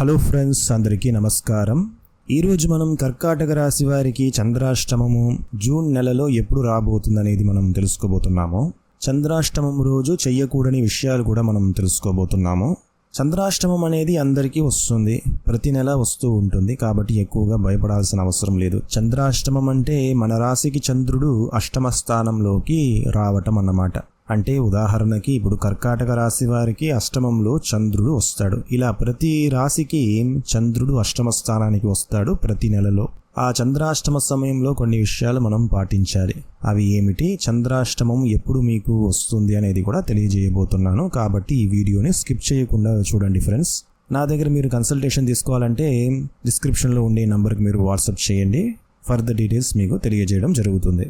Hello friends అందరికీ నమస్కారం. ఈరోజు మనం కర్కాటక రాశి వారికి చంద్రాష్టమము జూన్ నెలలో ఎప్పుడు రాబోతుందనేది మనం తెలుసుకోబోతున్నాము. చంద్రాష్టమం రోజు చెయ్యకూడని విషయాలు కూడా మనం తెలుసుకోబోతున్నాము. చంద్రాష్టమం అనేది అందరికీ వస్తుంది. ప్రతి నెల వస్తూ ఉంటుంది. కాబట్టి ఎక్కువగా భయపడాల్సిన అవసరం లేదు. చంద్రాష్టమం అంటే మన రాశికి చంద్రుడు అష్టమ స్థానంలోకి రావటం అన్నమాట. అంటే ఉదాహరణకి ఇప్పుడు కర్కాటక రాశి వారికి అష్టమంలో చంద్రుడు వస్తాడు. ఇలా ప్రతి రాశికి చంద్రుడు అష్టమ స్థానానికి వస్తాడు ప్రతి నెలలో. ఆ చంద్రాష్టమ సమయంలో కొన్ని విషయాలు మనం పాటించాలి. అవి ఏమిటి? చంద్రాష్టమం ఎప్పుడు మీకు వస్తుంది అనేది కూడా తెలియజేయబోతున్నాను. కాబట్టి ఈ వీడియోని స్కిప్ చేయకుండా చూడండి ఫ్రెండ్స్. నా దగ్గర మీరు కన్సల్టేషన్ తీసుకోవాలంటే డిస్క్రిప్షన్లో ఉండే నంబర్కి మీరు వాట్సాప్ చేయండి. ఫర్దర్ డీటెయిల్స్ మీకు తెలియజేయడం జరుగుతుంది.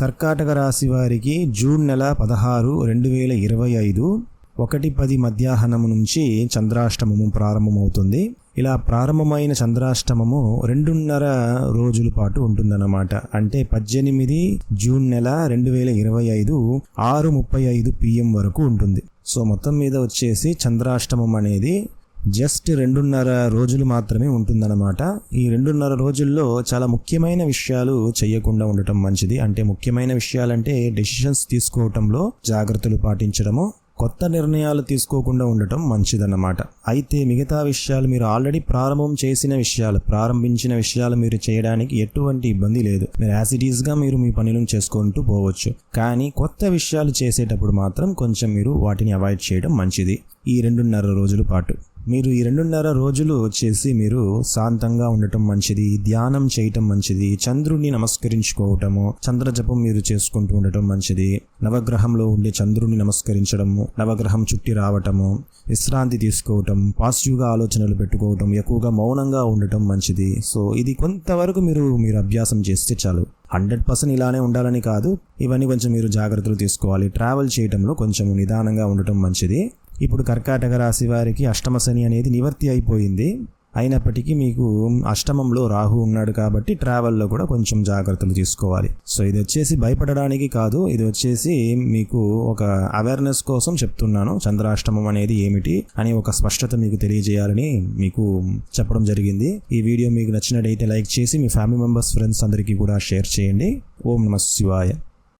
కర్కాటక రాశి వారికి జూన్ నెల పదహారు రెండు వేల ఇరవై ఐదు ఒకటి పది మధ్యాహ్నం నుంచి చంద్రాష్టమము ప్రారంభమవుతుంది. ఇలా ప్రారంభమైన చంద్రాష్టమము రెండున్నర రోజుల పాటు ఉంటుందన్నమాట. అంటే పద్దెనిమిది జూన్ నెల రెండు వేల ఇరవై ఐదు ఆరు ముప్పై ఐదు పిఎం వరకు ఉంటుంది. సో మొత్తం మీద వచ్చేసి చంద్రాష్టమం అనేది జస్ట్ రెండున్నర రోజులు మాత్రమే ఉంటుందన్నమాట. ఈ రెండున్నర రోజుల్లో చాలా ముఖ్యమైన విషయాలు చేయకుండా ఉండటం మంచిది. అంటే ముఖ్యమైన విషయాలంటే డెసిషన్స్ తీసుకోవటంలో జాగ్రత్తలు పాటించడము కొత్త నిర్ణయాలు తీసుకోకుండా ఉండటం మంచిదన్నమాట. అయితే మిగతా విషయాలు మీరు ఆల్రెడీ ప్రారంభం చేసిన విషయాలు ప్రారంభించిన విషయాలు మీరు చేయడానికి ఎటువంటి ఇబ్బంది లేదు. మీరు యాజ్ మీరు మీ పనులను చేసుకుంటూ పోవచ్చు. కానీ కొత్త విషయాలు చేసేటప్పుడు మాత్రం కొంచెం మీరు వాటిని అవాయిడ్ చేయడం మంచిది. ఈ రెండున్నర రోజుల పాటు. మీరు ఈ రెండున్నర రోజులు వచ్చేసి మీరు శాంతంగా ఉండటం మంచిది ధ్యానం చేయటం మంచిది చంద్రుడిని నమస్కరించుకోవటము చంద్రజపం మీరు చేసుకుంటూ ఉండటం మంచిది. నవగ్రహంలో ఉండే చంద్రుడిని నమస్కరించడము నవగ్రహం చుట్టి రావటము విశ్రాంతి తీసుకోవటం పాజిటివ్గా ఆలోచనలు పెట్టుకోవటం ఎక్కువగా మౌనంగా ఉండటం మంచిది. సో ఇది కొంతవరకు మీరు మీరు అభ్యాసం చేస్తే చాలు. హండ్రెడ్ పర్సెంట్ ఇలానే ఉండాలని కాదు. ఇవన్నీ కొంచెం మీరు జాగ్రత్తలు తీసుకోవాలి. ట్రావెల్ చేయడంలో కొంచెం నిదానంగా ఉండటం మంచిది. ఇప్పుడు కర్కాటక రాశి వారికి అష్టమ శని అనేది నివర్తి అయిపోయింది. అయినప్పటికీ మీకు అష్టమంలో రాహు ఉన్నాడు కాబట్టి ట్రావెల్లో కూడా కొంచెం జాగ్రత్తలు తీసుకోవాలి. సో ఇది వచ్చేసి భయపడడానికి కాదు. ఇది వచ్చేసి మీకు ఒక అవేర్నెస్ కోసం చెప్తున్నాను. చంద్రాష్టమం అనేది ఏమిటి అని ఒక స్పష్టత మీకు తెలియజేయాలని మీకు చెప్పడం జరిగింది. ఈ వీడియో మీకు నచ్చినట్టయితే లైక్ చేసి మీ ఫ్యామిలీ మెంబర్స్ ఫ్రెండ్స్ అందరికీ కూడా షేర్ చేయండి. ఓం నమ శివాయ.